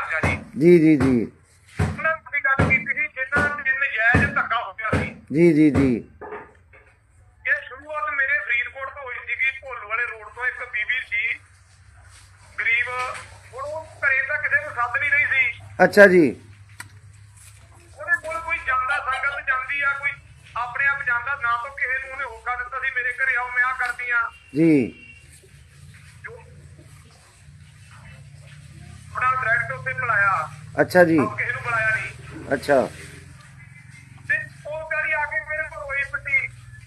ਆ ਜੀ ਜੀ ਜੀ ਜੀ। ਉਹਨਾਂ ਦੀ ਗੱਲ ਕੀਤੀ ਸੀ ਜਿਨ੍ਹਾਂ ਤੇ ਨਜਾਇਜ਼ ਧੱਕਾ ਹੋ ਗਿਆ ਸੀ। ਜੀ ਜੀ ਜੀ। ਇਹ ਸ਼ੁਰੂਆਤ ਮੇਰੇ ਫਰੀਦਕੋਟ ਤੋਂ ਹੋਈ ਸੀਗੀ ਭੋਲੂ ਵਾਲੇ ਰੋਡ ਤੋਂ। ਇੱਕ ਬੀਬੀ ਸੀ ਗਰੀਬ। ਹੁਣ ਉਹ ਘਰੇ ਤਾਂ ਕਿਸੇ ਨੂੰ ਸੱਦ ਨਹੀਂ ਰਹੀ ਸੀ। ਅੱਛਾ ਜੀ। ਉਹਦੇ ਕੋਲ ਕੋਈ ਜਾਂਦਾ ਸੰਗਤ ਜਾਂਦੀ ਆ ਕੋਈ ਆਪਣੇ ਆਪ ਜਾਂਦਾ ਨਾ ਤਾਂ ਕਿਸੇ ਨੂੰ ਉਹਨੇ ਹੋਕਾ ਦਿੱਤਾ ਸੀ ਮੇਰੇ ਘਰੇ ਆਓ ਮੈਂ ਆ ਕਰਦੀ ਆ। ਜੋ ਆਪਣਾ ਡਾਇਰੈਕਟ ਉੱਥੇ ਬੁਲਾਇਆ। ਅੱਛਾ ਜੀ। ਕਿਸੇ ਨੂੰ ਬੁਲਾਇਆ ਨਹੀਂ। ਅੱਛਾ। ਤੇ ਉਹ ਗਾੜੀ ਆ ਕੇ ਮੇਰੇ ਕੋਲ ਹੋਈ ਪੱਟੀ।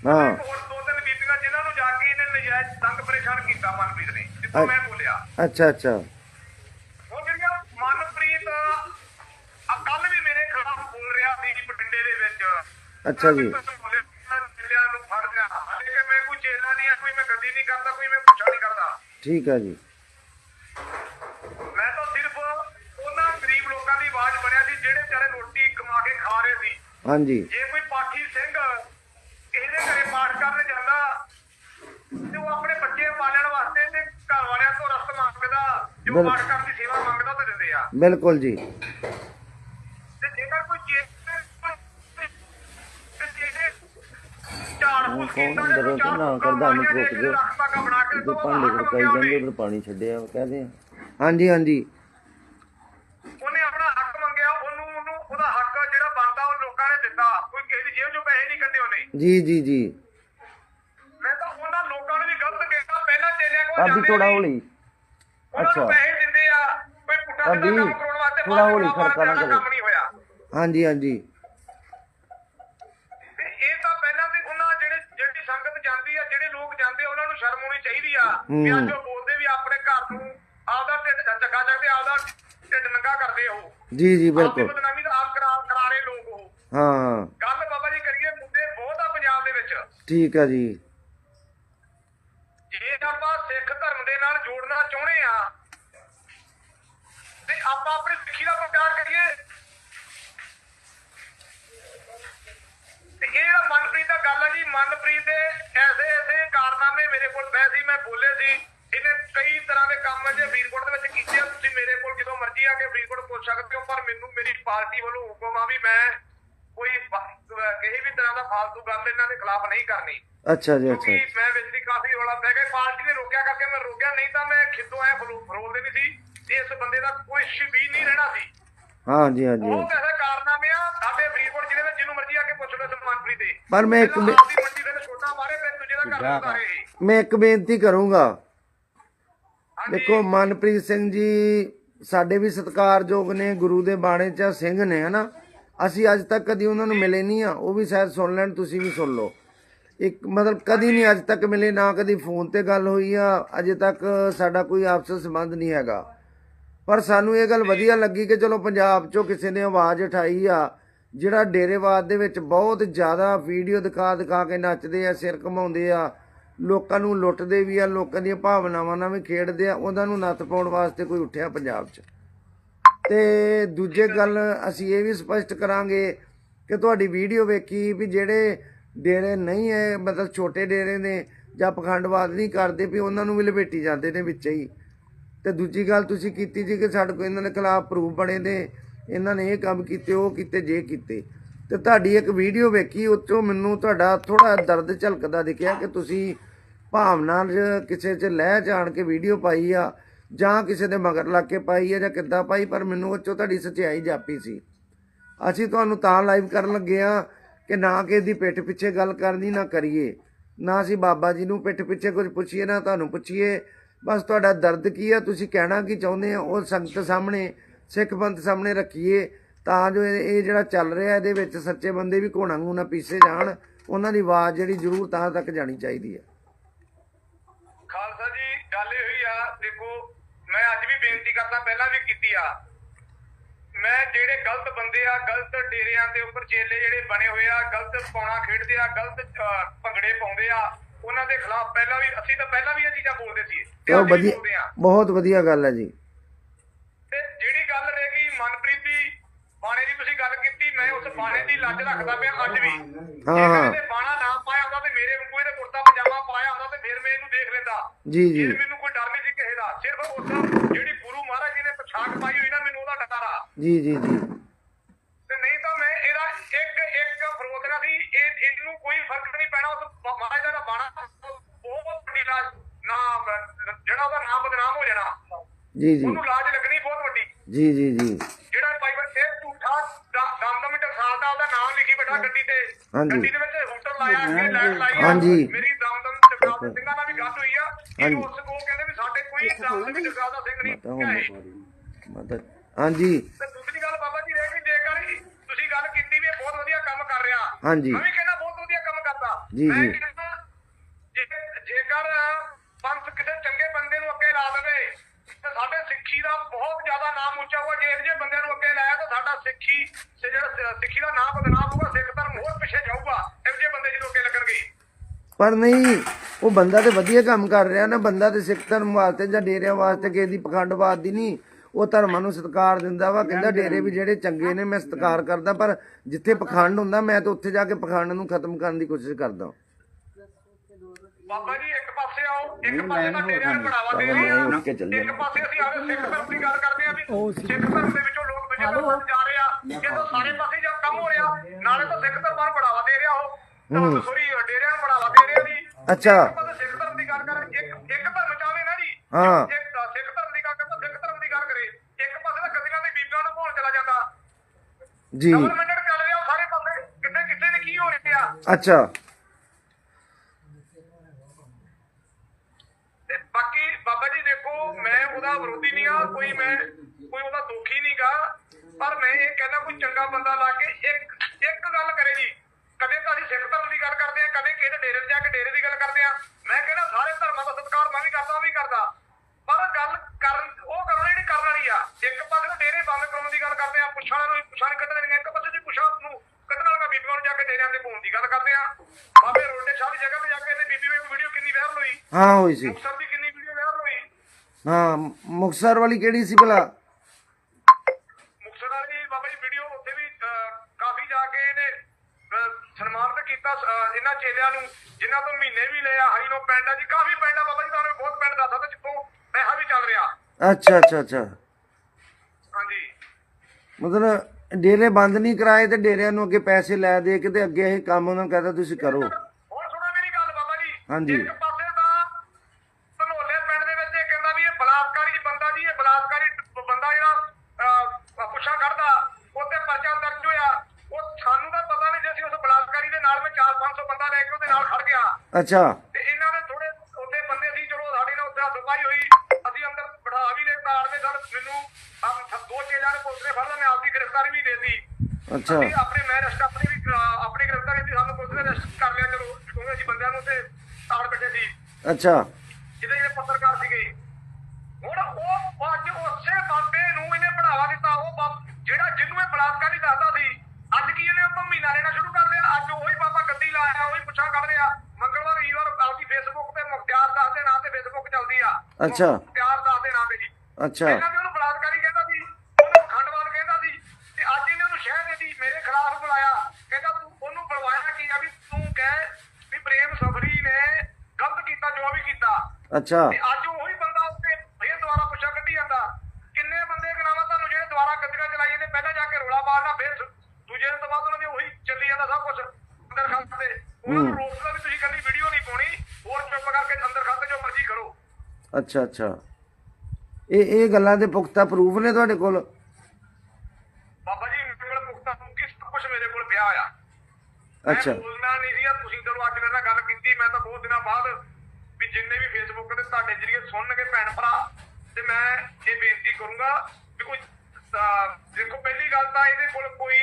ਹਾਂ। ਹੋਰ ਦੋ ਤਿੰਨ ਬੀਬੀਆਂ ਜਿਨ੍ਹਾਂ ਨੂੰ ਜਾ ਕੇ ਇਹਨੇ ਨਜਾਇਜ਼ ਤੰਗ ਪਰੇਸ਼ਾਨ ਕੀਤਾ ਮਨਪ੍ਰੀਤ ਨੇ ਜਿੱਥੋਂ ਮੈਂ ਬੋਲਿਆ। ਅੱਛਾ ਅੱਛਾ। ਉਹ ਜਿਹੜੀਆਂ ਮਨਪ੍ਰੀਤ ਕੱਲ ਵੀ ਮੇਰੇ ਖਿਲਾਫ ਬੋਲ ਰਿਹਾ ਸੀ ਬਟਿੰਡੇ ਦੇ ਵਿੱਚ। ਅੱਛਾ ਜੀ। ਨੂੰ ਫੜ ਹਾਲੇ ਕਿ ਮੈਂ ਕੋਈ ਚੇਲਾ ਨਹੀਂ ਆ ਕੋਈ ਮੈਂ ਗੰਦੀ ਨਹੀਂ ਕਰਦਾ ਕੋਈ ਮੈਂ ਪੁੱਛਾ ਨਹੀਂ ਕਰਦਾ। ਠੀਕ ਹੈ ਜੀ ਮੈਂ ਤਾਂ ਸਿਰਫ ਉਹਨਾਂ ਗਰੀਬ ਲੋਕਾਂ ਦੀ ਆਵਾਜ਼ ਬਣਿਆ ਸੀ ਜਿਹੜੇ ਵਿਚਾਰੇ ਰੋਟੀ ਕਮਾ ਕੇ ਖਾ ਰਹੇ ਸੀ ਹਾਂਜੀ। ਜੇ ਕੋਈ ਪਾਠੀ ਸਿੰਘ ਇਹਦੇ ਘਰੇ ਪਾਠ ਕਰਨ ਜਾਂਦਾ ਤੇ ਉਹ ਆਪਣੇ ਬੱਚੇ ਪਾਲਣ ਵਾਸਤੇ ਤੇ ਘਰ ਵਾਲਿਆਂ ਤੋਂ ਰਸਤ ਮੰਗਦਾ ਜੋ ਬਿਲ- ਪਾਠ ਕਰਨ ਦੀ ਸੇਵਾ ਮੰਗਦਾ ਤੇ ਦਿੰਦੇ ਆ। ਬਿਲਕੁਲ ਜੀ। ਤੇ ਜੇਕਰ ਕੋਈ ਤੇ ਹੁਣ ਕੌਣ ਜਦੋਂ ਜਾਂ ਨਾ ਕਰਦਾ ਫੂਕ ਮੈਂ ਰੁਕ ਜਦੋਂ ਤੋਂ। ਉਧਰ ਪਾਣੀ ਛੱਡਿਆ ਉਹ ਕਹਦੇ ਆ ਹਾਂਜੀ ਹਾਂਜੀ ਉਹਨੇ ਆਪਣਾ ਹੱਕ ਮੰਗਿਆ ਉਹਨੂੰ ਉਹਨੂੰ ਉਹਦਾ ਹੱਕ ਜਿਹੜਾ ਬਣਦਾ ਉਹ ਲੋਕਾਂ ਨੇ ਦਿੱਤਾ ਕੋਈ ਕਿਸੇ ਦੀ ਜੇਬ ਚੋਂ ਪੈਸੇ ਨਹੀਂ ਕੱਢੇ ਉਹਨੇ ਜੀ ਜੀ ਜੀ। ਮੈਂ ਤਾਂ ਉਹਨਾਂ ਲੋਕਾਂ ਨੂੰ ਵੀ ਗਲਤ ਕਿਹਾ। ਪਹਿਲਾਂ ਚੇਲਿਆਂ ਕੋਲ ਜਾਂਦੇ ਥੋੜਾ ਹੌਲੀ। ਅੱਛਾ। ਪੈਸੇ ਦਿੰਦੇ ਆ। ਕੋਈ ਸਿੱਧਾ ਕੰਮ ਕਰਾਉਣ ਵਾਸਤੇ ਥੋੜ੍ਹਾ ਹੌਲੀ ਖੜਕਾ ਨਾ ਕਰੋ। ਹਾਂਜੀ ਹਾਂਜੀ। ਤੇ ਇਹ ਤਾਂ ਪਹਿਲਾਂ ਵੀ ਉਹਨਾਂ ਜਿਹੜੇ ਜਿਹੜੀ ਸੰਗਤ ਜਾਂਦੀ ਆ ਜਿਹੜੇ ਲੋਕ ਜਾਂਦੇ ਆ, ਉਹਨਾਂ ਨੂੰ ਸ਼ਰਮ ਆਉਣੀ ਚਾਹੀਦੀ ਆ। ਵੀ। ਅੱਜ ਉਹ ਬੋਲਦੇ ਵੀ ਆਪਣੇ ਘਰ ਨੂੰ ਆਪਦਾ ਢਿੱਡ ਚੱਕਾ ਚੱਕਦੇ ਆਪਦਾ ਢਿੱਡ ਨੰਗਾ ਕਰਦੇ ਉਹ। ਜੀ ਜੀ ਬਿਲਕੁਲ। ਬਦਨਾਮੀ ਦਾ ਆਪ ਕਰਾ ਕਰਾ ਰਹੇ ਲੋਕ ਉਹ। ਹਾਂ ਗੱਲ ਬਾਬਾ ਜੀ ਕਰੀਏ ਮੁੱਦੇ ਬਹੁਤ ਆ ਪੰਜਾਬ ਦੇ ਵਿੱਚ ਠੀਕ ਹੈ ਜੀ। ਜੇ ਆਪਾਂ ਸਿੱਖ ਧਰਮ ਦੇ ਨਾਲ ਜੋੜਨਾ ਚਾਹੁੰਦੇ ਆ, ਤੇ ਆਪਾਂ ਆਪਣੀ ਸਿੱਖੀ ਦਾ ਪ੍ਰਚਾਰ ਕਰੀਏ। ਤੇ ਇਹ ਜਿਹੜਾ ਮਨਪ੍ਰੀਤ ਦਾ ਗੱਲ ਹੈ ਜੀ, ਮਨਪ੍ਰੀਤ ਦੇ ਐਸੇ ਐਸੇ ਕਾਰਨਾਮੇ ਮੇਰੇ ਕੋਲ ਪਏ ਸੀ, ਮੈਂ ਬੋਲੇ ਸੀ। ਇਹਨੇ ਕਈ ਤਰ੍ਹਾਂ ਦੇ ਕੰਮ ਜੇ ਫਰੀਦਕੋਟ ਦੇ ਵਿੱਚ ਕੀਤੇ ਤੁਸੀਂ ਮੇਰੇ ਕੋਲ ਜਦੋਂ ਮਰਜ਼ੀ ਆ ਕੇ ਫਰੀਦਕੋਟ ਪੁੱਛ ਸਕਦੇ ਹੋ, ਪਰ ਮੈਨੂੰ ਮੇਰੀ ਪਾਰਟੀ ਵੱਲੋਂ ਹੁਕਮ ਆ ਵੀ ਮੈਂ ਕੋਈ ਕਿਸੇ ਵੀ ਤਰ੍ਹਾਂ ਦਾ ਫਾਲਤੂ ਗੱਲ ਇਹਨਾਂ ਦੇ ਖਿਲਾਫ ਨਹੀਂ ਕਰਨੀ। ਅੱਛਾ ਜੀ ਅੱਛਾ। ਕਿਉਂਕਿ ਮੈਂ ਵਿੱਚ ਦੀ ਕਾਫੀ ਰੌਲਾ ਪੈ ਗਿਆ ਪਾਰਟੀ ਨੇ ਰੋਕਿਆ ਕਰਕੇ ਮੈਂ ਰੋਕਿਆ ਨਹੀਂ ਤਾਂ ਮੈਂ ਖਿੱਦੋਂ ਐ ਫਰੋਲ ਦੇ ਨਹੀਂ ਸੀ ਤੇ ਇਸ ਬੰਦੇ ਦਾ ਕੋਈ ਵੀ ਨਹੀਂ ਰਹਿਣਾ ਸੀ। ਹਾਂਜੀ ਹਾਂਜੀ ਬਹੁਤ ਐਸੇ ਕਾਰਨਾਮੇ ਆ ਸਾਡੇ ਫਰੀਦਕੋਟ ਜ਼ਿਲ੍ਹੇ ਵਿੱਚ ਜਿਹਨੂੰ ਮਰਜ਼ੀ ਆ ਕੇ ਪੁੱਛ ਲਓ ਤੇ ਮਨਪ੍ਰੀਤ ਦੇ। ਪਰ ਮੈਂ ਇੱਕ ਮੰਡੀ ਦੇ ਛੋਟਾ ਮਾਰੇ ਫਿਰ ਦੂਜੇ ਦਾ ਹੁੰਦਾ ਰਹੇ ਮੈਂ ਇੱਕ ਬੇਨਤੀ ਕਰੂੰਗਾ। ਦੇਖੋ ਮਨਪ੍ਰੀਤ ਸਿੰਘ ਜੀ ਸਾਡੇ ਵੀ ਸਤਿਕਾਰਯੋਗ ਨੇ ਗੁਰੂ ਦੇ ਬਾਣੇ ਚ ਸਿੰਘ ਨੇ ਹਨਾ? ਅਸੀਂ ਅੱਜ ਤੱਕ ਕਦੀ ਉਹਨਾਂ ਨੂੰ ਮਿਲੇ ਨਹੀਂ ਆ, ਉਹ ਵੀ ਸ਼ਾਇਦ ਸੁਣ ਲੈਣ, ਤੁਸੀਂ ਵੀ ਸੁਣ ਲਓ। ਇੱਕ ਮਤਲਬ ਕਦੀ ਨਹੀਂ ਅੱਜ ਤੱਕ ਮਿਲੇ, ਨਾ ਕਦੀ ਫੋਨ ਤੇ ਗੱਲ ਹੋਈ ਆ, ਅਜੇ ਤੱਕ ਸਾਡਾ ਕੋਈ ਆਪਸ ਸੰਬੰਧ ਨਹੀਂ ਹੈਗਾ। ਪਰ ਸਾਨੂੰ ਇਹ ਗੱਲ ਵਧੀਆ ਲੱਗੀ ਕਿ ਚਲੋ ਪੰਜਾਬ ਚੋਂ ਕਿਸੇ ਨੇ ਆਵਾਜ਼ ਉਠਾਈ ਆ, ਜਿਹੜਾ ਡੇਰੇਵਾਦ ਦੇ ਵਿੱਚ ਬਹੁਤ ਜ਼ਿਆਦਾ ਵੀਡੀਓ ਦਿਖਾ ਦਿਖਾ ਕੇ ਨੱਚਦੇ ਆ, ਸਿਰ ਘਮਾਉਂਦੇ ਆ, ਲੋਕਾਂ ਨੂੰ ਲੁੱਟਦੇ ਵੀ ਆ, ਲੋਕਾਂ ਦੀਆਂ ਭਾਵਨਾਵਾਂ ਨਾਲ ਵੀ ਖੇਡਦੇ ਆ, ਉਹਨਾਂ ਨੂੰ ਨੱਥ ਪਾਉਣ ਵਾਸਤੇ ਕੋਈ ਉੱਠਿਆ ਪੰਜਾਬ 'ਚ। ਤੇ ਦੂਜੇ ਗੱਲ ਅਸੀਂ ਇਹ ਵੀ ਸਪਸ਼ਟ ਕਰਾਂਗੇ ਕਿ ਤੁਹਾਡੀ ਵੀਡੀਓ ਵੇਖੀ ਵੀ ਜਿਹੜੇ ਡੇਰੇ ਨਹੀਂ ਹੈ, ਮਤਲਬ ਛੋਟੇ ਡੇਰੇ ਨੇ ਜਾਂ ਪਖੰਡਵਾਦ ਨਹੀਂ ਕਰਦੇ ਵੀ ਉਹਨਾਂ ਨੂੰ ਵੀ ਲਪੇਟੀ ਜਾਂਦੇ ਨੇ ਵਿੱਚ ਹੀ। ਤੇ ਦੂਜੀ ਗੱਲ ਤੁਸੀਂ ਕੀਤੀ ਜੀ ਕਿ ਸਾਡੇ ਕੋਲ ਇਹਨਾਂ ਦੇ ਖਿਲਾਫ ਪ੍ਰੂਫ ਬਣੇ ਨੇ, ਇਹਨਾਂ ਨੇ ਇਹ ਕੰਮ ਕੀਤੇ, ਉਹ ਕੀਤੇ, ਜੇ ਕੀਤੇ। ਤੇ ਤੁਹਾਡੀ ਇੱਕ ਵੀਡੀਓ ਵੇਖੀ ਉੱਚੋਂ ਮੈਨੂੰ ਤੁਹਾਡਾ ਥੋੜਾ ਦਰਦ ਝਲਕਦਾ ਦਿਖਿਆ ਕਿ ਤੁਸੀਂ ਭਾਵਨਾ 'ਚ ਕਿਸੇ 'ਚ ਲਹਿ ਜਾਣ ਕੇ ਵੀਡੀਓ ਪਾਈ ਆ। ਜਾਂ ਕਿਸੇ ਦੇ ਮਗਰ ਲੱਗ ਕੇ ਪਾਈ ਹੈ ਜਾਂ ਕਿੱਦਾਂ ਪਾਈ, ਪਰ ਮੈਨੂੰ ਉਹ 'ਚੋਂ ਤੁਹਾਡੀ ਸੱਚਾਈ ਜਾਪੀ ਸੀ। ਅਸੀਂ ਤੁਹਾਨੂੰ ਤਾਂ ਲਾਈਵ ਕਰਨ ਲੱਗੇ ਆ ਕਿ ਨਾ ਕਿ ਦੀ ਪਿੱਠ ਪਿੱਛੇ ਗੱਲ ਕਰਨੀ ਨਾ ਕਰੀਏ। ਨਾ ਅਸੀਂ ਬਾਬਾ ਜੀ ਨੂੰ ਪਿੱਠ ਪਿੱਛੇ ਕੁਝ ਪੁੱਛੀਏ, ਨਾ ਤੁਹਾਨੂੰ ਪੁੱਛੀਏ। ਬਸ ਤੁਹਾਡਾ ਦਰਦ ਕੀ ਆ, ਤੁਸੀਂ ਕਹਿਣਾ ਕੀ ਚਾਹੁੰਦੇ ਆ ਉਹ ਸੰਗਤ ਸਾਹਮਣੇ, ਸਿੱਖ ਪੰਥ ਸਾਹਮਣੇ ਰੱਖੀਏ। ਤਾਂ ਜੋ ਇਹ ਜਿਹੜਾ ਚੱਲ ਰਿਹਾ, ਇਹਦੇ ਵਿੱਚ ਸੱਚੇ ਬੰਦੇ ਵੀ ਘੋਣਾ ਨਾ ਪੀਸੇ ਜਾਣ। ਉਹਨਾਂ ਦੀ ਆਵਾਜ਼ ਜਿਹੜੀ ਜ਼ਰੂਰ ਤਾਂ ਤੱਕ ਜਾਣੀ ਚਾਹੀਦੀ ਹੈ। ਖਾਲਸਾ ਜੀ, ਗੱਲ ਇਹ ਹੋਈ ਆ, ਦੇਖੋ ਮੈਂ ਅੱਜ ਵੀ ਬੇਨਤੀ ਕਰਦਾ ਪਹਿਲਾਂ ਵੀ ਕੀਤੀ ਆ। ਮੈਂ ਜਿਹੜੇ ਗਲਤ ਬੰਦੇ ਆ ਗਲਤ ਡੇਰਿਆਂ ਦੇ ਉੱਪਰ ਚੇਲੇ ਜਿਹੜੇ ਬਣੇ ਹੋਏ ਆ ਗਲਤ ਪੌਣਾ ਖੇਡਦੇ ਆ ਗਲਤ ਭੰਗੜੇ ਪਾਉਂਦੇ ਆ ਉਹਨਾਂ ਦੇ ਖਿਲਾਫ ਪਹਿਲਾਂ ਵੀ ਅਸੀਂ ਤਾਂ ਪਹਿਲਾਂ ਵੀ ਇਹ ਚੀਜ਼ਾਂ ਬੋਲਦੇ ਸੀ। ਤੇ ਉਹ ਵਧੀਆ ਬਹੁਤ ਵਧੀਆ ਗੱਲ ਹੈ ਜੀ। ਤੇ ਜਿਹੜੀ ਗੱਲ ਰਹਿ ਗਈ ਮਨਪ੍ਰੀਤ ਦੀ ਬਾਣੇ ਦੀ ਤੁਸੀਂ ਗੱਲ ਕੀਤੀ ਮੈਂ ਉਸ ਬਾਣੇ ਦੀ ਲੱਜ ਰੱਖਦਾ ਪਿਆ ਅੱਜ ਵੀ। ਹਾਂ, ਹਾਂ। ਬਾਣਾ ਨਾ ਪਾਇਆ ਹੁੰਦਾ ਤੇ ਮੇਰੇ ਵਾਂਗੂ ਇਹਦੇ ਕੁੜਤਾ ਪਜਾਮਾ ਪਾਇਆ ਹੁੰਦਾ ਤੇ ਫਿਰ ਮੈਂ ਇਹਨੂੰ ਦੇਖ ਲੈਂਦਾ। ਜੀ। ਜੀ ਮੈਨੂੰ ਜਿਹੜੀ ਗੁਰੂ ਮਹਾਰਾਜ ਜੀ ਨੇ ਪਛਾਣ ਪਾਈ ਹੋਈ ਨਾ ਮੈਨੂੰ ਉਹਦਾ ਜੀ ਜੀ ਜੀ। ਤੇ ਨਹੀਂ ਤਾਂ ਮੈਂ ਇਹਦਾ ਇੱਕ ਇੱਕ ਫਰੋਦਰਾ ਸੀ ਇਹ ਇਹਨੂੰ ਕੋਈ ਫ਼ਰਕ ਨਹੀਂ ਪੈਣਾ ਉਸ ਮਹਾਰਾਜ ਦਾ ਬਾਣਾ ਬਹੁਤ ਵੱਡੀ ਲਾਜ ਨਾਮ ਜਿਹੜਾ ਉਹਦਾ ਨਾਮ ਬਦਨਾਮ ਹੋ ਜਾਣਾ। ਜੀ ਜੀ। ਉਹਨੂੰ ਲਾਜ ਲੱਗਣੀ ਬਹੁਤ ਵੱਡੀ। ਜੀ ਜੀ ਜੀ। ਜਿਹੜਾ ਪ੍ਰਾਈਵੇਟ ਇਹ ਝੂਠਾ ਦਮਦਮ ਟਕਸਾਲ ਦਾ ਉਹਦਾ ਨਾਮ ਲਿਖੀ ਬੈਠਾ ਗੱਡੀ ਤੇ। ਗੱਡੀ ਦੇ ਵਿੱਚ ਹੋਟਲ ਲਾਇਆ ਅੱਗੇ ਲੈਟ ਲਾਈ। ਹਾਂਜੀ। ਮੇਰੀ ਦਮਦਮ ਟਕਸਾਲ ਦੇ ਸਿੰਘਾਂ ਨਾਲ ਵੀ ਗੱਲ ਹੋਈ ਆ। ਹਾਂਜੀ। ਉਸ ਕੋਲ ਕਹਿੰਦੇ ਦਾ ਮਾਤਾ ਹੁਣ ਮਾਤਾ ਹਾਂਜੀ। ਤੇ ਦੂਸਰੀ ਗੱਲ ਬਾਬਾ ਜੀ ਰਹਿ ਗਈ ਜੇਕਰ ਤੁਸੀਂ ਗੱਲ ਕੀਤੀ ਵੀ ਇਹ ਬਹੁਤ ਵਧੀਆ ਕੰਮ ਕਰ ਰਿਹਾ। ਹਾਂਜੀ। ਮੈਂ ਵੀ ਕਹਿੰਦਾ ਬਹੁਤ ਵਧੀਆ ਕੰਮ ਕਰਦਾ। ਜੀ, ਜੀ। ਜੇਕਰ ਪੰਥ ਕਿਸੇ ਚੰਗੇ ਬੰਦੇ ਨੂੰ ਅੱਗੇ ਲਾ ਦੇਵੇ ਤੇ ਸਾਡੇ ਸਿੱਖੀ ਦਾ ਬਹੁਤ ਜ਼ਿਆਦਾ ਨਾਮ ਉੱਚਾ ਹੋਊਗਾ। ਜੇ ਇਹੋ ਜਿਹੇ ਬੰਦਿਆਂ ਨੂੰ ਅੱਗੇ ਲਾਇਆ ਤਾਂ ਸਾਡਾ ਸਿੱਖੀ ਤੇ ਜਿਹੜਾ ਸਿੱਖੀ ਦਾ ਨਾਮ ਬਦਨਾਮ ਹੋਊਗਾ ਸਿੱਖ ਧਰਮ ਹੋਰ ਪਿੱਛੇ ਜਾਊਗਾ। ਇਹੋ ਜਿਹੇ ਬੰਦੇ ਜਦੋਂ ਅੱਗੇ ਲੱਗਣਗੇ। ਪਰ ਨਹੀਂ ਉਹ ਬੰਦਾ ਤੇ ਵਧੀਆ ਕੰਮ ਕਰ ਰਿਹਾ ਨਾ ਬੰਦਾ ਤੇ ਸਿੱਖ ਧਰਮ ਵਾਸਤੇ ਜਾਂ ਡੇਰਿਆਂ ਵਾਸਤੇ ਕਿਸੇ ਦੀ ਪਖੰਡਵਾਦ ਦੀ ਨਹੀਂ ਉਹ ਧਰਮਾਂ ਨੂੰ ਸਤਿਕਾਰ ਦਿੰਦਾ ਵਾ ਕਹਿੰਦਾ ਡੇਰੇ ਵੀ ਜਿਹੜੇ ਚੰਗੇ ਨੇ ਮੈਂ ਸਤਿਕਾਰ ਕਰਦਾ ਪਰ ਜਿੱਥੇ ਪਖੰਡ ਹੁੰਦਾ ਮੈਂ ਤਾਂ ਉੱਥੇ ਜਾ ਕੇ ਪਖੰਡ ਨੂੰ ਖਤਮ ਕਰਨ ਦੀ ਕੋਸ਼ਿਸ਼ ਕਰਦਾ ਬਾਬਾ ਜੀ ਇੱਕ ਪਾਸੇ ਆਓ ਇੱਕ ਪਾਸੇ ਤਾਂ ਡੇਰਿਆਂ ਨੂੰ ਬੜਾਵਾ ਦੇ ਬਾਬਾ ਰਹੇ ਮੈਂ ਆ ਉੱਠ ਕੇ ਚੱਲ ਇੱਕ ਪਾਸੇ ਅਸੀਂ ਆਵੇ ਸਿੱਖ ਧਰਮ ਦੀ ਗੱਲ ਕਰਦੇ ਆ ਵੀ ਸਿੱਖ ਧਰਮ ਦੇ ਵਿੱਚੋਂ ਲੋਕ ਦੂਜੇ ਧਰਮ ਵੱਲ ਜਾ ਰਹੇ ਆ ਜਦੋਂ ਸਾਰੇ ਪਾਸੇ ਜਦ ਕੰਮ ਹੋ ਰਿਹਾ ਨਾਲੇ ਤਾਂ ਸਿੱਖ ਧਰਮ ਨੂੰ ਬੜਾਵਾ ਦੇ ਰਿਹਾ ਉਹ। ਸੋਰੀ ਡੇਰਿਆਂ ਨੂੰ ਬੜਾਵਾ ਜੀ ਅੱਛਾ। ਸਿੱਖ ਧਰਮ ਦੀ ਗੱਲ ਕਰ ਇੱਕ ਇੱਕ ਧਰਮ ਚਾਹਵੇ ਨਾ ਜੀ। ਹਾਂ। ਇੱਕ ਸਿੱਖ ਧਰਮ ਦੀ ਗੱਲ ਕਰਦਾ ਸਿੱਖ ਧਰਮ ਦੀ ਗੱਲ ਕਰੇ। ਇੱਕ ਪਾਸੇ ਤਾਂ ਗੱਦੀਆਂ ਦੇ ਬੀਬੀਆਂ ਨੂੰ ਭੋਲ ਚਲਾ ਜਾਂਦਾ। ਜੀ। ਗਵਰਨਮੈਂਟ ਚੱਲ ਰਿਹਾ ਸਾਰੇ ਪਾਸੇ। ਕਿੱਥੇ ਕਿੱਥੇ ਨੇ ਕੀ ਹੋ ਰਿਹਾ ਅੱਛਾ। ਬਾਕੀ ਬਾਬਾ ਜੀ ਦੇਖੋ ਮੈਂ ਉਹਦਾ ਵਿਰੋਧੀ ਨਹੀਂ ਆ ਕੋਈ ਮੈਂ ਕੋਈ ਉਹਦਾ ਦੋਖੀ ਨਹੀਂਗਾ ਪਰ ਮੈਂ ਇਹ ਕਹਿੰਦਾ ਕੋਈ ਚੰਗਾ ਬੰਦਾ ਲਾ ਕੇ ਇੱਕ ਇੱਕ ਗੱਲ ਕਰੇ ਜੀ। ਕਦੇ ਤਾਂ ਅਸੀਂ ਸਿੱਖ ਧਰਮ ਦੀ ਗੱਲ ਕਰਦੇ ਆ ਕਦੇ ਕਿਸੇ ਦੇ ਡੇਰੇ ਤੇ ਜਾ ਕੇ ਡੇਰੇ ਦੀ ਗੱਲ ਕਰਦੇ ਆ ਮੈਂ ਕਹਿੰਦਾ ਸਾਰੇ ਧਰਮਾਂ ਦਾ ਸਤਿਕਾਰ ਮੈਂ ਵੀ ਕਰਦਾ ਉਹ ਵੀ ਕਰਦਾ। ਪਰ ਗੱਲ ਕਰਨ ਉਹ ਕਰਨਾ ਜਿਹੜੀ ਕਰਨ ਵਾਲੀ ਆ। ਇੱਕ ਪਾਸੇ ਤਾਂ ਡੇਰੇ ਬੰਦ ਕਰਾਉਣ ਦੀ ਗੱਲ ਕਰਦੇ ਆ ਪੁੱਛਾਂ ਨੂੰ ਪੁੱਛਾਂ ਕੱਢਣ ਦੇਣੀਆਂ ਇੱਕ ਪਾਸੇ ਜੀ ਪੁੱਛਾਂ ਨੂੰ ਕੱਢਣ ਵਾਲੀਆਂ ਬੀਬੀਆਂ ਨੂੰ ਜਾ ਕੇ ਡੇਰਿਆਂ ਤੇ ਪਾਉਣ ਦੀ ਗੱਲ ਕਰਦੇ ਆ ਬਾਬੇ ਰੋਡੇ ਸ਼ਾਹ ਦੀ ਜਗ੍ਹਾ ਤੇ ਜਾ ਕੇ ਤੇ ਬੀਬੀ ਦੀ ਵੀਡੀਓ ਕਿੰਨੀ ਵਾਇਰਲ ਹੋਈ। ਹਾਂ ਹੋਈ ਸੀ। ਮੁਕਤਸਰ ਦੀ ਕਿੰਨੀ ਵੀਡੀਓ ਵਾਇਰਲ ਹੋਈ। ਹਾਂ ਮੁਕਸਰ ਵਾਲੀ ਕਿਹੜੀ ਸੀ ਭਲਾ ਮੁਕਤਸਰ ਵਾਲੀ ਬਾਬਾ ਜੀ ਵੀਡੀਓ ਉੱਥੇ ਵੀ ਅਹ, ਕਾਫੀ ਜਾ ਕੇ ਇਹਨੇ ਅਹ, ਸਨਮਾਨਿਤ ਕੀਤਾ ਅਹ, ਇਹਨਾਂ ਚੇਲਿਆਂ ਨੂੰ ਜਿਨ੍ਹਾਂ ਤੋਂ ਮਹੀਨੇ ਵੀ ਲਿਆ ਹਾਈ ਲੋ ਪਿੰਡ ਆ ਜੀ ਕਾਫੀ ਪਿੰਡ ਆ ਬਾਬਾ ਜੀ ਤੁਹਾਨੂੰ ਬਹੁਤ ਪਿੰਡ ਦੱਸਦਾ ਤੇ ਜਿੱਥੋਂ ਪੈਸਾ ਵੀ ਚੱਲ ਰਿਹਾ ਅੱਛਾ ਅੱਛਾ ਅੱਛਾ। ਹਾਂਜੀ। ਮਤਲਬ ਡੇਰੇ ਬੰਦ ਨਹੀਂ ਕਰਾਏ ਤੇ ਡੇਰਿਆਂ ਨੂੰ ਅੱਗੇ ਪੈਸੇ ਲੈ ਦੇ ਕੇ ਤੇ ਅੱਗੇ ਇਹ ਕੰਮ ਉਹਨਾਂ ਨੂੰ ਕਹਿੰਦਾ ਤੁਸੀਂ ਕਰੋ। ਹੁਣ ਸੁਣੋ ਮੇਰੀ ਗੱਲ ਬਾਬਾ ਜੀ। ਹਾਂਜੀ। ਇੱਕ ਪਾਸੇ ਤਾਂ ਧਨੋਲੇ ਪਿੰਡ ਦੇ ਵਿੱਚ ਇਹ ਕਹਿੰਦਾ ਵੀ ਇਹ ਬਲਾਤਕਾਰੀ ਬੰਦਾ ਜੀ ਇਹ ਬਲਾਤਕਾਰੀ ਬੰਦਾ ਜਿਹੜਾ ਪੁੱਛਾਂ ਕਰਦਾ ਉੱਤੇ ਪਰਚਾ ਦਰਜ ਹੋਇਆ। ਉਹ ਸਾਨੂੰ ਤਾਂ ਪਤਾ ਨਹੀਂ ਜੇ ਅਸੀਂ ਉਸ ਬਲਾਤਕਾਰੀ ਦੇ ਨਾਲ ਮੈਂ 4-500 ਬੰਦਾ ਲੈ ਕੇ ਉਹਦੇ ਨਾਲ ਖੜ ਗਿਆ। ਅੱਛਾ। ਤੇ ਇਹਨਾਂ ਦੇ ਥੋੜੇ ਉਹਦੇ ਬੰਦੇ ਸੀ ਚਲੋ ਸਾਡੇ ਨਾਲ ਉੱਥੇ ਹੱਥ ਪਾਈ ਹੋਈ। ਅਸੀਂ ਅੰਦਰ ਬਿਠਾ ਵੀ ਲੈ ਤਾਰ ਦੇ ਨਾਲ ਮੈਨੂੰ ਆਹ ਦੋ ਚੇਲਿਆਂ ਨੇ ਪੁਲਿਸ ਨੇ ਫੜ ਲਿਆ ਮੈਂ ਆਪਦੀ ਗ੍ਰਿਫਤਾਰੀ ਵੀ ਦਿੱਤੀ। ਅੱਛਾ। ਅਸੀਂ ਆਪਣੇ ਮੈਂ ਰੈਸਟ ਆਪਣੀ ਵੀ ਆਪਣੀ ਗ੍ਰਿਫਤਾਰੀ ਦੀ ਸਾਨੂੰ ਪੁਲਿਸ ਨੇ ਰੈਸਟ ਕਰ ਲਿਆ ਚਲੋ ਕਿਉਂਕਿ ਅਸੀਂ ਬੰਦਿਆਂ ਨੂੰ ਤੇ ਤਾੜ ਬੈਠੇ ਸੀ। ਅੱਛਾ। ਜਿਹਦੇ ਜਿਹੜੇ ਪੱਤਰਕਾਰ ਸੀਗੇ। ਹੁਣ ਉਹ ਅੱਜ ਉਸੇ ਬਾਬੇ ਨੂੰ ਇਹਨੇ ਬੜਾਵਾ ਦਿੱਤਾ ਉਹ ਬਾਬ ਜਿਹੜਾ ਜਿਹਨੂੰ ਇਹ ਬਲਾਤਕਾਰੀ ਦੱਸਦਾ ਸੀ ਅੱਜ ਕੀ ਇਹਨੇ ਉਹ ਮਹੀਨਾ ਲੈਣਾ ਸ਼ੁਰੂ ਕਰ ਲਿਆ? ਅੱਜ ਉਹੀ ਬਾਬਾ ਗੱਦੀ ਲਾਇਆ ਉਹੀ ਪੁੱਛਾ ਕੱਢ ਰਿਹਾ। ਮੰਗਲਵਾਰ ਵੀਰਵਾਰ ਆਪਦੀ ਫੇਸਬੁੱਕ ਤੇ ਮੁਖਤਿਆਰ ਦਾਸ ਦੇ ਨਾਂ ਤੇ ਫੇਸਬੁੱਕ ਚੱਲਦੀ ਆ। ਅੱਛਾ। ਮੁਖਤਿਆਰ ਦਾਸ ਦੇ ਨਾਂ ਤੇ ਜੀ ਅੱਛਾ। ਪਹਿਲਾਂ ਵੀ ਉਹਨੂੰ ਬਲਾਤਕਾਰੀ ਕਹਿੰਦਾ ਸੀ ਉਹਨੂੰ ਖੰਡਵਾਦ ਕਹਿੰਦਾ ਸੀ ਤੇ ਅੱਜ ਇਹਨੇ ਉਹਨੂੰ ਸ਼ਹਿ ਦਿੱਤੀ ਮੇਰੇ ਖਿਲਾਫ ਬੁਲਾਇਆ। ਕਹਿੰਦਾ ਤੂੰ ਉਹਨੂੰ ਬੁਲਵਾਇਆ ਕੀ ਆ ਵੀ ਤੂੰ ਕਹਿ ਵੀ ਪ੍ਰੇਮ ਸਫਰੀ ਨੇ ਗਲਤ ਕੀਤਾ ਜੋ ਵੀ ਕੀਤਾ। ਅੱਛਾ। ਤੇ ਅੱਜ ਉਹੀ ਬੰਦਾ ਉੱਤੇ ਫੇਰ ਦੁਬਾਰਾ ਪੁੱਛਾ ਕੱਢੀ ਜਾਂਦਾ। ਕਿੰਨੇ ਬੰਦੇ ਗਨਾਵਾ ਤੁਹਾਨੂੰ ਜਿਹੜੇ ਦੁਬਾਰਾ ਗੱਡੀਆਂ ਚਲਾਈ ਜਾਂਦੇ ਪਹਿਲਾਂ ਜਾ ਕੇ ਰੋਲਾ ਮਾਰਨਾ ਫਿਰ ਦੂਜੇ ਦਿਨ ਤੋਂ ਬਾਅਦ ਉਹਨਾਂ ਦੇ ਉਹੀ ਚੱਲੀ ਜਾਂਦਾ ਸਭ ਕੁਝ ਅੰਦਰ ਖਾਤੇ ਉਹਨਾਂ ਨੂੰ ਰੋਕਦਾ ਵੀ ਤੁਸੀਂ ਕੱਲੀ ਵੀਡੀਓ ਨਹੀਂ ਪਾਉਣੀ ਹੋਰ ਚੁੱਪ ਕਰਕੇ ਅੰਦਰ ਖਾਤੇ ਜੋ ਮਰਜ਼ੀ ਕਰੋ। ਅੱਛਾ ਅੱਛਾ। ਇਹ ਇਹ ਗੱਲਾਂ ਦੇ ਪੁਖਤਾ ਪ੍ਰੂਫ ਨੇ ਤੁਹਾਡੇ ਕੋਲ? ਬਾਬਾ ਜੀ ਮੇਰੇ ਕੋਲ ਪੁਖਤਾ ਕਿਸ ਕੁਝ ਮੇਰੇ ਕੋਲ ਪਿਆ ਆ। ਅੱਛਾ। ਬੋਲਣਾ ਨਹੀਂ ਸੀ ਤੁਸੀਂ ਚਲੋ ਅੱਜ ਮੇਰੇ ਨਾਲ ਗੱਲ ਕੀਤੀ ਮੈਂ ਤਾਂ ਬਹੁਤ ਦਿਨਾਂ ਬਾਅਦ ਵੀ ਜਿੰਨੇ ਵੀ ਫੇਸਬੁੱਕ ਤੇ ਤੁਹਾਡੇ ਜਰੀਏ ਸੁਣਨਗੇ ਭੈਣ ਭਰਾ ਤੇ ਮੈਂ ਇਹ ਬੇਨਤੀ ਕਰੂੰਗਾ ਵੀ ਕੋਈ ਦੇਖੋ ਪਹਿਲੀ ਗੱਲ ਤਾਂ ਇਹਦੇ ਕੋਲ ਕੋਈ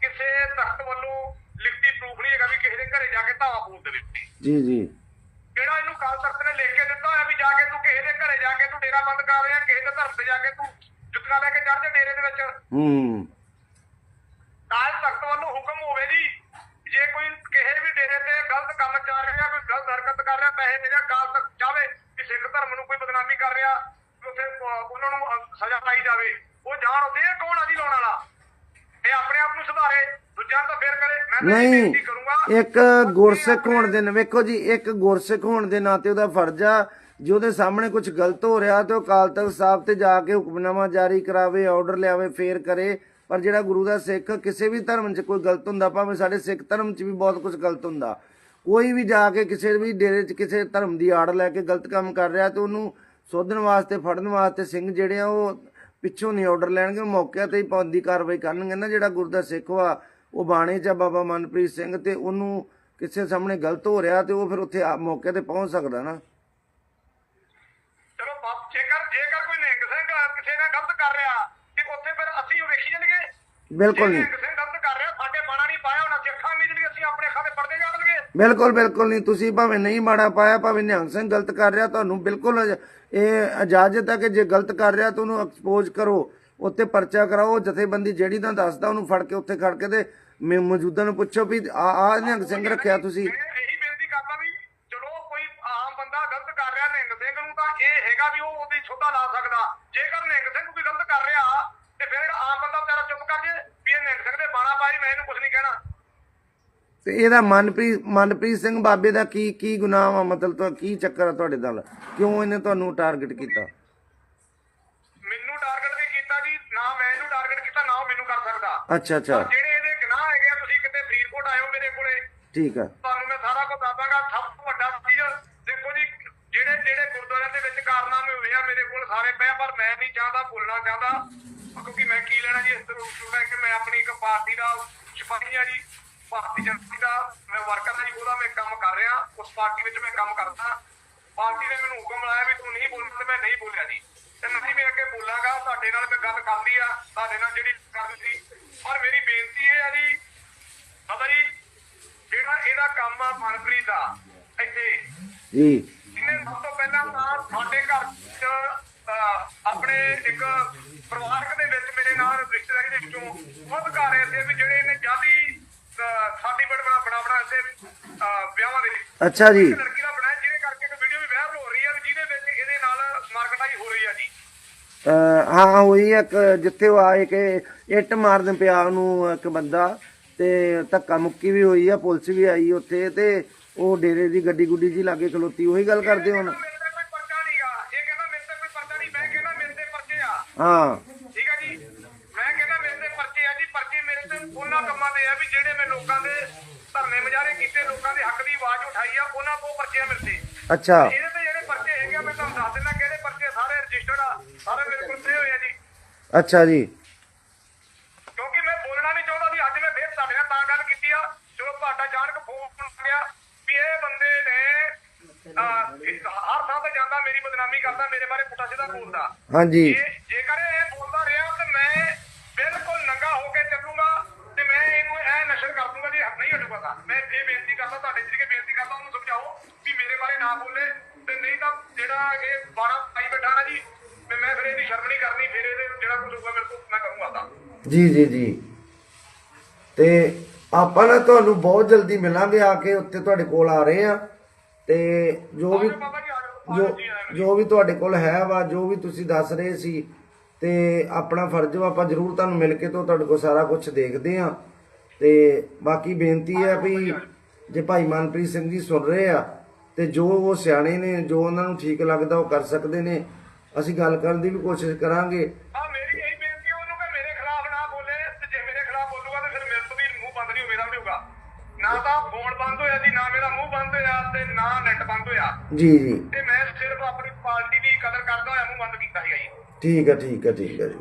ਕਿਸੇ ਤਖਤ ਵੱਲੋਂ ਲਿਖਤੀ ਪ੍ਰੂਫ ਨਹੀਂ ਹੈਗਾ ਵੀ ਕਿਸੇ ਦੇ ਘਰੇ ਜਾ ਕੇ ਧਾਵਾ ਬੋਲ ਦੇਵੇ ਜੀ ਜੀ। ਜਿਹੜਾ ਇਹਨੂੰ ਕਾਲ ਤਖਤ ਨੇ ਲਿਖ ਕੇ ਦਿੱਤਾ ਹੋਇਆ ਵੀ ਜਾ ਕੇ ਤੂੰ ਕਿਸੇ ਦੇ ਘਰੇ ਜਾ ਕੇ ਤੂੰ ਡੇਰਾ ਬੰਦ ਕਰ ਰਿਹਾ ਕਿਸੇ ਦੇ ਧਰਮ ਤੇ ਜਾ ਕੇ ਤੂੰ ਜੁੱਤੀਆਂ ਲੈ ਕੇ ਚੜ੍ਹ ਜਾ ਡੇਰੇ ਦੇ ਵਿੱਚ। ਹੂੰ। ਕਾਲ ਤਖਤ ਵੱਲੋਂ ਹੁਕਮ ਹੋਵੇ ਜੀ ਜੇ ਕੋਈ ਕਿਸੇ ਵੀ ਡੇਰੇ ਤੇ ਗਲਤ ਕੰਮ ਚੱਲ ਰਿਹਾ ਕੋਈ ਗਲਤ ਹਰਕਤ ਕਰ ਰਿਹਾ ਪੈਸੇ ਦੇ ਰਿਹਾ ਕਾਲ ਤਖਤ ਚਾਹਵੇ ਕਿ ਸਿੱਖ ਧਰਮ ਨੂੰ ਕੋਈ ਬਦਨਾਮੀ ਕਰ ਰਿਹਾ ਉੱਥੇ ਉਹਨਾਂ ਨੂੰ ਸਜ਼ਾ ਪਾਈ ਜਾਵੇ ਉਹ ਜਾਣ ਉੱਥੇ ਕੌਣ ਆ ਜੀ ਲਾਉਣ ਵਾਲਾ? ਇਹ ਆਪਣੇ ਆਪ ਨੂੰ ਸੁਧਾਰੇ। ਦੂਜਿਆਂ ਨੂੰ ਤਾਂ ਫੇਰ ਕਰੇ ਮੈਂ ਤਾਂ ਇਹ ਨਹੀਂ ਬੇਨਤੀ ਕਰੂੰਗਾ ਇੱਕ ਗੁਰਸਿੱਖ ਹੋਣ ਦੇ ਨ- ਵੇਖੋ ਜੀ ਇੱਕ ਗੁਰਸਿੱਖ ਹੋਣ ਦੇ ਨਾਤੇ ਉਹਦਾ ਫਰਜ਼ ਆ ਜੇ ਉਹਦੇ ਸਾਹਮਣੇ ਕੁਝ ਗਲਤ ਹੋ ਰਿਹਾ ਤੇ ਉਹ ਅਕਾਲ ਤਖਤ ਸਾਹਿਬ ਤੇ ਜਾ ਕੇ ਹੁਕਮਨਾਮਾ ਜਾਰੀ ਕਰਾਵੇ ਆਰਡਰ ਲਿਆਵੇ ਫੇਰ ਕਰੇ। ਪਰ ਜਿਹੜਾ ਗੁਰੂ ਦਾ ਸਿੱਖ ਕਿਸੇ ਵੀ ਧਰਮ 'ਚ ਕੋਈ ਗਲਤ ਹੁੰਦਾ ਭਾਵੇਂ ਸਾਡੇ ਸਿੱਖ ਧਰਮ 'ਚ ਵੀ ਬਹੁਤ ਕੁਝ ਗਲਤ ਹੁੰਦਾ ਕੋਈ ਵੀ ਜਾ ਕੇ ਕਿਸੇ ਵੀ ਡੇਰੇ 'ਚ ਕਿਸੇ ਧਰਮ ਦੀ ਆੜ ਲੈ ਕੇ ਗਲਤ ਕੰਮ ਕਰ ਰਿਹਾ ਤੇ ਉਹਨੂੰ ਸੋਧਣ ਵਾਸਤੇ ਫੜਨ ਵਾਸਤੇ ਸਿੰਘ ਜਿਹੜੇ ਆ ਉਹ ਪਿੱਛੋਂ ਨਹੀਂ ਆਰਡਰ ਲੈਣਗੇ ਮੌਕੇ ਤੇ ਹੀ ਪਾਉਂਦੀ ਕਾਰਵਾਈ ਕਰਨਗੇ ਨਾ ਜਿਹੜਾ ਗੁਰੂ ਦਾ ਸਿੱਖ ਵਾ। ਉਹ ਬਾਣੇ 'ਚ ਬਾਬਾ ਮਨਪ੍ਰੀਤ ਸਿੰਘ ਤੇ ਉਹਨੂੰ ਕਿਸੇ ਸਾਹਮਣੇ ਗਲਤ ਹੋ ਰਿਹਾ ਤੇ ਉਹ ਫਿਰ ਉੱਥੇ ਮੌਕੇ ਤੇ ਪਹੁੰਚ ਸਕਦਾ ਨਾ। ਚਲੋ ਬਾਪ ਜੇਕਰ ਜੇਕਰ ਕੋਈ ਨਿਹੰਗ ਸਿੰਘ ਕਿਸੇ ਨਾਲ ਗਲਤ ਕਰ ਰਿਹਾ ਤੇ ਉੱਥੇ ਫਿਰ ਅਸੀਂ ਉਹ ਵੇਖੀ ਜਾਣਗੇ। ਬਿਲਕੁਲ ਨਹੀਂ। ਸਿੰਘ ਗਲਤ ਕਰ ਰਿਹਾ ਸਾਡੇ ਬਾਣਾ ਨਹੀਂ ਪਾਇਆ ਹੁਣ ਅਸੀਂ ਅੱਖਾਂ ਨਹੀਂ ਜਿਹੜੀ ਅਸੀਂ ਆਪਣੇ ਅੱਖਾਂ ਦੇ ਪਰਦੇ ਕੱਢ ਲਈਏ। ਬਿਲਕੁਲ ਬਿਲਕੁਲ ਨਹੀਂ। ਤੁਸੀਂ ਭਾਵੇਂ ਨਹੀਂ ਮਾੜਾ ਪਾਇਆ ਭਾਵੇਂ ਨਿਹੰਗ ਸਿੰਘ ਗਲਤ ਕਰ ਰਿਹਾ ਤੁਹਾਨੂੰ ਬਿਲਕੁਲ ਇਹ ਇਜਾਜ਼ਤ ਹੈ ਕਿ ਜੇ ਗਲਤ ਕਰ ਰਿਹਾ ਤਾਂ ਉਹਨੂੰ ਐਕਸਪੋਜ਼ ਕਰੋ। ਉੱਤੇ ਪਰਚਾ ਕਰਾਓ ਜਥੇਬੰਦੀ ਜਿਹੜੀ ਦਾ ਦੱਸਦਾ ਉਹਨੂੰ ਫੜ ਕੇ ਉੱਥੇ ਖੜ ਕੇ ਤੇ ਮ- ਮੌਜੂਦਾ ਨੂੰ ਪੁੱਛੋ ਵੀ ਆ ਆ ਨਿਹੰਗ ਸਿੰਘ ਰੱਖਿਆ ਤੁਸੀਂ? ਇਹੀ ਬੇਨਤੀ ਕਰਦਾ ਵੀ ਚਲੋ ਕੋਈ ਆਮ ਬੰਦਾ ਗਲਤ ਕਰ ਰਿਹਾ ਨਿਹੰਗ ਸਿੰਘ ਨੂੰ ਤਾਂ ਇਹ ਹੈਗਾ ਵੀ ਉਹ ਉਹਦੀ ਛੋਟਾ ਲਾ ਸਕਦਾ। ਜੇਕਰ ਨਿਹੰਗ ਸਿੰਘ ਕੋਈ ਗਲਤ ਕਰ ਰਿਹਾ ਤੇ ਫਿਰ ਜਿਹੜਾ ਆਮ ਬੰਦਾ ਵਿਚਾਰਾ ਚੁੱਪ ਕਰ ਜੇ ਵੀ ਇਹ ਨਿਹੰਗ ਸਿੰਘ ਦੇ ਬਾਣਾ ਪਾਈ ਮੈਂ ਇਹਨੂੰ ਕੁਝ ਨਹੀਂ ਕਹਿਣਾ। ਤੇ ਇਹਦਾ ਮਨਪ੍ਰੀਤ ਮਨਪ੍ਰੀਤ ਸਿੰਘ ਬਾਬੇ ਦਾ ਕੀ ਕੀ ਗੁਨਾਹ ਵਾ? ਮਤਲਬ ਤਾਂ ਕੀ ਚੱਕਰ ਆ ਤੁਹਾਡੇ ਨਾਲ? ਕਿਉਂ ਇਹਨੇ ਤੁਹਾਨੂੰ ਟਾਰਗੇਟ ਕੀਤਾ ਮੈਨੂੰ ਟਾਰਗੇਟ ਨਹੀਂ ਕੀਤਾ ਜੀ ਨਾ ਮੈਂ ਇਹਨੂੰ ਟਾਰਗੇਟ ਕੀਤਾ ਨਾ ਉਹ ਮੈਨੂੰ ਕਰ ਸਕਦਾ ਅੱਛਾ ਅੱਛਾ। ਜਿਹੜੇ ਇਹਦੇ ਗੁਨਾਹ ਹੈਗੇ ਆ ਤੁਸੀਂ ਕਿਤੇ ਫਰੀਦਕੋਟ ਆਇਓ ਮੇਰੇ ਕੋਲੇ? ਠੀਕ ਆ। ਤੁਹਾਨੂੰ ਮੈਂ ਸਾਰਾ ਕੁਝ ਦੱਸਾਂਗਾ। ਸਭ ਤੋਂ ਵੱਡਾ ਚੀਜ਼ ਦੇਖੋ ਜੀ ਜਿਹੜੇ ਜਿਹੜੇ ਗੁਰਦੁਆਰਿਆਂ ਦੇ ਵਿੱਚ ਕਾਰਨਾਮੇ ਹੋਏ ਆ ਮੇਰੇ ਕੋਲ ਸਾਰੇ ਪਏ ਆ, ਪਰ ਮੈਂ ਨਹੀਂ ਚਾਹਦਾ ਬੋਲਣਾ ਚਾਹਦਾ। ਕਿਉਂਕਿ ਮੈਂ ਕੀ ਲੈਣਾ ਜੀ ਇਸ ਤਰ੍ਹਾਂ ਮੈਂ ਕਿ ਮੈਂ ਆਪਣੀ ਇੱਕ ਪਾਰਟੀ ਦਾ ਸਿਪਾਹੀ ਆ ਜੀ। ਭਾਰਤੀ ਜਨਤਾ ਦਾ ਮੈਂ ਵਰਕਰ ਆ ਜੀ ਉਹਦਾ ਮੈਂ ਕੰਮ ਕਰ ਰਿਹਾ। ਉਸ ਪਾਰਟੀ ਵਿੱਚ ਮੈਂ ਕੰਮ ਕਰਦਾ। ਪਾਰਟੀ ਨੇ ਮੈਨੂੰ ਹੁਕਮ ਲਾਇਆ ਵੀ ਤੂੰ ਨਹੀਂ ਬੋਲਣਾ ਤੇ ਮੈਂ ਨਹੀਂ ਬੋਲਿਆ ਜੀ। ਤੇ ਨਹੀਂ ਮੈਂ ਅੱਗੇ ਬੋਲਾਂਗਾ ਤੁਹਾਡੇ ਨਾਲ ਮੈਂ ਗੱਲ ਕਰਨੀ ਆ। ਤੁਹਾਡੇ ਨਾਲ ਜਿਹੜੀ ਕਰਨੀ ਸੀ ਪਰ ਮੇਰੀ ਬੇਨਤੀ ਇਹ ਆ ਜੀ ਬਾਬਾ ਜੀ ਜਿਹੜਾ ਇਹਦਾ ਕੰਮ ਆ ਮਨਪ੍ਰੀਤ ਦਾ ਇੱਥੇ। ਜੀ। ਇਹਨੇ ਸਭ ਤੋਂ ਪਹਿਲਾਂ ਤਾਂ ਸਾਡੇ ਘਰ ਚ ਆਪਣੇ ਇੱਕ ਪਰਿਵਾਰਕ ਦੇ ਵਿੱਚ ਮੇਰੇ ਨਾਲ ਰਿਸ਼ਤੇਦਾਰੀ ਦੇ ਵਿੱਚੋਂ ਖੁਦ ਘਰ ਐਸੇ ਵੀ ਜਿਹੜੇ ਇਹਨੇ ਜਾਦੀ ਬਣਾ ਬਣਾ ਬਣਾ ਇੱਥੇ ਅਹ, ਵਿਆਹਾਂ ਦੇ ਅੱਛਾ ਜੀ ਇੱਕ ਲੜਕੀ ਦਾ ਬਣਾਇਆ ਜਿਹਦੇ ਕਰਕੇ ਇੱਕ ਵੀਡੀਓ ਵੀ ਵਾਇਰਲ ਹੋ ਰਹੀ ਆ ਵੀ ਜਿਹਦੇ ਵਿੱਚ ਇਹਦੇ ਨਾਲ ਮਾਰਕਟਾਈ ਹੋ ਰਹੀ ਆ ਜੀ ਅਹ ਹਾਂ ਹੋਈ ਇੱਕ ਜਿੱਥੇ ਉਹ ਆਏ ਕਿ ਇੱਟ ਮਾਰਨ ਪਿਆ ਉਹਨੂੰ ਇੱਕ ਬੰਦਾ ਤੇ ਧੱਕਾ ਮੁੱਕੀ ਵੀ ਹੋਈ ਆ ਪੁਲਿਸ ਵੀ ਆਈ ਉੱਥੇ ਤੇ ਉਹ ਡੇਰੇ ਦੀ ਗੱਡੀ ਗੁੱਡੀ ਜੀ ਲਾਗੇ ਖਲੋਤੀ ਉਹੀ ਗੱਲ ਕਰਦੇ ਹੁਣ। ਹਾਂ। ਠੀਕ ਹੈ ਜੀ? ਮੈਂ ਕਹਿੰਦਾ ਮੇਰੇ ਤੇ ਪਰਚੇ ਆ ਜੀ ਪਰਚੇ ਮੇਰੇ ਤੇ ਉਹਨਾਂ ਕੰਮਾਂ ਦੇ ਆ ਵੀ ਜਿਹੜੇ ਮੈਂ ਲੋਕਾਂ ਦੇ ਧਰਨੇ ਮੁਜ਼ਾਹਰੇ ਕੀਤੇ ਲੋਕਾਂ ਦੇ ਹੱਕ ਦੀ ਆਵਾਜ਼ ਉਠਾਈ ਆ ਉਹਨਾਂ ਕੋਲ ਪਰਚੇ ਆ ਮੇਰੇ ਤੇ। ਅੱਛਾ ਇਹਦੇ ਤੇ ਜਿਹੜੇ ਪਰਚੇ ਹੈਗੇ ਆ ਮੈਂ ਤੁਹਾਨੂੰ ਦੱਸ ਦਿੰਦਾ ਕਿਹੜੇ ਪਰਚੇ ਸਾਰੇ ਰਜਿਸਟਰਡ ਆ ਸਾਰੇ ਮੇਰੇ ਕੋਲ ਪਏ ਹੋਏ ਆ ਜੀ ਅੱਛਾ ਜੀ। ਕਿਉਂਕਿ ਮੈਂ ਬੋਲਣਾ ਨਹੀਂ ਚਾਹੁੰਦਾ ਸੀ ਅੱਜ ਮੈਂ ਫੇਰ ਤੁਹਾਡੇ ਨਾਲ ਤਾਂ ਗੱਲ ਕੀਤੀ ਆ ਚਲੋ ਤੁਹਾਡਾ ਜਾਣਕ ਫੋਨ ਗਿਆ ਵੀ ਇਹ ਬੰਦੇ ਨੇ ਹਰ ਥਾਂ ਤੇ ਜਾਂਦਾ ਮੇਰੀ ਬਦਨਾਮੀ ਕਰਦਾ ਮੇਰੇ ਬਾਰੇ ਪੁੱਠਾ ਸਿੱਧਾ ਬੋਲਦਾ। ਹਾਂਜੀ। ਜੇ ਜੇਕਰ ਇਹ ਬੋਲਦਾ ਰਿਹਾ ਤੇ ਮੈਂ ਬਿਲਕੁਲ ਨੰਗਾ ਹੋ ਕੇ ਚੱਲੂਗਾ ਤੇ ਮੈਂ ਇਹਨੂੰ ਇਹ ਨਸ਼ਰ ਕਰ ਦੂੰਗਾ ਜੀ ਨਹੀਂ ਹਟੂਗਾ ਤਾਂ ਮੈਂ ਇਹ ਬੇਨਤੀ ਕਰਦਾ ਤੁਹਾਡੇ ਜਿਹੜੇ ਬੇਨਤੀ ਕਰਦਾ ਉਹਨੂੰ ਸਮਝਾਓ ਵੀ ਮੇਰੇ ਬਾਰੇ ਨਾ ਬੋਲੇ ਤੇ ਨਹੀਂ ਤਾਂ ਜਿਹੜਾ ਇਹ 12 ਪਾਈ ਬੈਠਾ ਨਾ ਜੀ ਤੇ ਮੈਂ ਫਿਰ ਇਹਦੀ ਸ਼ਰਮ ਨਹੀਂ ਕਰਨੀ ਫਿਰ ਇਹਦੇ ਜਿਹੜਾ ਕੁਝ ਹੋਊਗਾ ਮੇਰੇ ਕੋਲ ਮੈਂ ਕਰੂੰਗਾ ਤਾਂ ਜੀ ਜੀ ਜੀ। ਤੇ ਆਪਾਂ ਨਾ ਤੁਹਾਨੂੰ ਬਹੁਤ ਜਲਦੀ ਮਿਲਾਂਗੇ ਆ ਕੇ ਉੱਥੇ ਤੁਹਾਡੇ ਕੋਲ ਆ ਰਹੇ ਆ। ਤੇ ਜੋ ਵੀ ਜੀ। ਜੋ ਵੀ ਤੁਹਾਡੇ ਕੋਲ ਹੈ ਵਾ ਜੋ ਵੀ ਤੁਸੀਂ ਦੱਸ ਰਹੇ ਸੀ ਤੇ ਆਪਣਾ ਫਰਜ਼ ਵਾ ਆਪਾਂ ਜ਼ਰੂਰ ਤੁਹਾਨੂੰ ਮਿਲ ਕੇ ਤੋਂ ਤੁਹਾਡੇ ਕੋਲ ਸਾਰਾ ਕੁਝ ਦੇਖਦੇ ਆ। ਤੇ ਬਾਕੀ ਬੇਨਤੀ ਹੈ ਵੀ ਜੇ ਭਾਈ ਮਨਪ੍ਰੀਤ ਸਿੰਘ ਜੀ ਸੁਣ ਰਹੇ ਆ ਤੇ ਜੋ ਉਹ ਸਿਆਣੇ ਨੇ ਜੋ ਉਹਨਾਂ ਨੂੰ ਠੀਕ ਲੱਗਦਾ ਉਹ ਕਰ ਸਕਦੇ ਨੇ। ਅਸੀਂ ਗੱਲ ਕਰਨ ਦੀ ਵੀ ਕੋਸ਼ਿਸ਼ ਕਰਾਂਗੇ ਆ ਮੇਰੀ ਇਹੀ ਬੇਨਤੀ ਉਹਨੂੰ ਕਿ ਮੇਰੇ ਖਿਲਾਫ ਨਾ ਬੋਲੇ ਤੇ ਜੇ ਮੇਰੇ ਖਿਲਾਫ ਬੋਲੂਗਾ ਤੇ ਫਿਰ ਮੇਰੇ ਤੋਂ ਵੀ ਮੂੰਹ ਬੰਦ ਨਹੀਂ ਹੋਵੇਗਾ ਵੀ ਹੋਊਗਾ ਨਾ ਤਾਂ ਫੋਨ ਬੰਦ ਹੋਇਆ ਜੀ ਨਾ ਮੇਰਾ ਮੂੰਹ ਬੰਦ ਹੋਇਆ ਤੇ ਨਾ ਹੋਇਆ ਜੀ ਜੀ। ਤੇ ਮੈਂ ਸਿਰਫ ਆਪਣੀ ਪਾਰਟੀ ਦੀ ਕਦਰ ਕਰਦਾ ਹੋਇਆ ਮੂੰਹ ਬੰਦ ਕੀਤਾ ਸੀਗਾ ਜੀ। ਠੀਕ ਹੈ ਠੀਕ ਹੈ ਠੀਕ ਹੈ ਜੀ।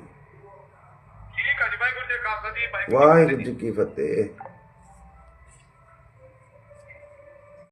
ਠੀਕ ਆ ਜੀ ਵਾਹਿਗੁਰੂ ਜੀ ਕਾ ਖਾਲਸਾ ਜੀ ਵਾਹਿਗੁਰੂ ਜੀ। ਕੀ ਫਤਿਹ।